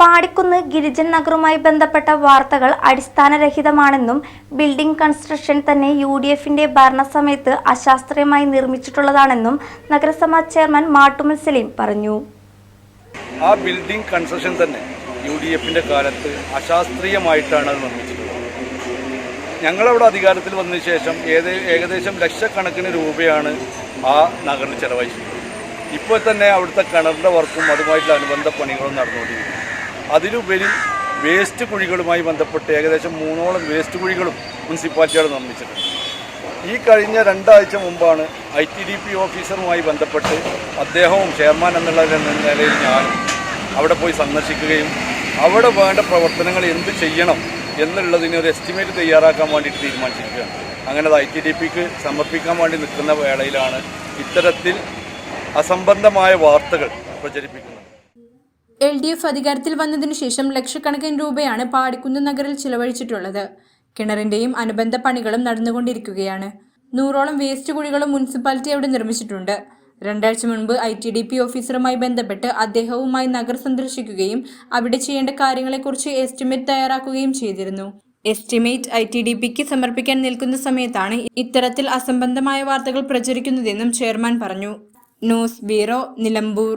പാടിക്കുന്ന് ഗിരിജൻ നഗറുമായി ബന്ധപ്പെട്ട വാർത്തകൾ അടിസ്ഥാനരഹിതമാണെന്നും ബിൽഡിംഗ് കൺസ്ട്രക്ഷൻ തന്നെ യു ഡി എഫിന്റെ ഭരണസമയത്ത് അശാസ്ത്രീയമായി നിർമ്മിച്ചിട്ടുള്ളതാണെന്നും നഗരസഭാ ചെയർമാൻ മാട്ടുമൽ സലീം പറഞ്ഞു. ആ ബിൽഡിംഗ് കൺസ്ട്രക്ഷൻ തന്നെ യു ഡി എഫിന്റെ കാലത്ത് അശാസ്ത്രീയമായിട്ടാണ് അത് നിർമ്മിച്ചിട്ടുള്ളത്. ഞങ്ങളവിടെ അധികാരത്തിൽ വന്നതിന് ശേഷം ഏത് ഏകദേശം ലക്ഷക്കണക്കിന് രൂപയാണ് ആ നഗറിൽ ചെലവഴിച്ചിട്ടുള്ളത്. ഇപ്പോൾ തന്നെ അവിടുത്തെ കിണറിന്റെ വർക്കും അതുമായിട്ടുള്ള അനുബന്ധ പണികളും നടന്നുകൊണ്ടിരിക്കുന്നു. അതിലുപരി വേസ്റ്റ് കുഴികളുമായി ബന്ധപ്പെട്ട് ഏകദേശം മൂന്നോളം വേസ്റ്റ് കുഴികളും മുനിസിപ്പാലിറ്റികൾ നിർമ്മിച്ചിട്ടുണ്ട്. ഈ കഴിഞ്ഞ രണ്ടാഴ്ച മുമ്പാണ് ഐ ടി ഡി പി ഓഫീസറുമായി ബന്ധപ്പെട്ട് അദ്ദേഹവും ചെയർമാൻ എന്നുള്ള നിലയിൽ ഞാൻ അവിടെ പോയി സന്ദർശിക്കുകയും അവിടെ വേണ്ട പ്രവർത്തനങ്ങൾ എന്ത് ചെയ്യണം എന്നുള്ളതിനെ ഒരു എസ്റ്റിമേറ്റ് തയ്യാറാക്കാൻ വേണ്ടിയിട്ട് തീരുമാനിച്ചിരിക്കുകയാണ്. അങ്ങനെ അത് ഐ ടി ഡി പിക്ക് സമർപ്പിക്കാൻ വേണ്ടി നിൽക്കുന്ന വേളയിലാണ് ഇത്തരത്തിൽ അസംബന്ധമായ വാർത്തകൾ പ്രചരിപ്പിക്കുന്നത്. എൽ ഡി എഫ് അധികാരത്തിൽ വന്നതിനു ശേഷം ലക്ഷക്കണക്കിന് രൂപയാണ് പാടിക്കുന്ന് നഗറിൽ ചിലവഴിച്ചിട്ടുള്ളത്. കിണറിന്റെയും അനുബന്ധ പണികളും നടന്നുകൊണ്ടിരിക്കുകയാണ്. നൂറോളം വേസ്റ്റ് കുഴികളും മുനിസിപ്പാലിറ്റി അവിടെ നിർമ്മിച്ചിട്ടുണ്ട്. രണ്ടാഴ്ച മുൻപ് ഐ ടി ഡി പി ഓഫീസറുമായി ബന്ധപ്പെട്ട് അദ്ദേഹവുമായി നഗർ സന്ദർശിക്കുകയും അവിടെ ചെയ്യേണ്ട കാര്യങ്ങളെക്കുറിച്ച് എസ്റ്റിമേറ്റ് തയ്യാറാക്കുകയും ചെയ്തിരുന്നു. എസ്റ്റിമേറ്റ് ഐ ടി ഡി പിക്ക് സമർപ്പിക്കാൻ നിൽക്കുന്ന സമയത്താണ് ഇത്തരത്തിൽ അസംബന്ധമായ വാർത്തകൾ പ്രചരിക്കുന്നതെന്നും ചെയർമാൻ പറഞ്ഞു. News bureau Nilambur.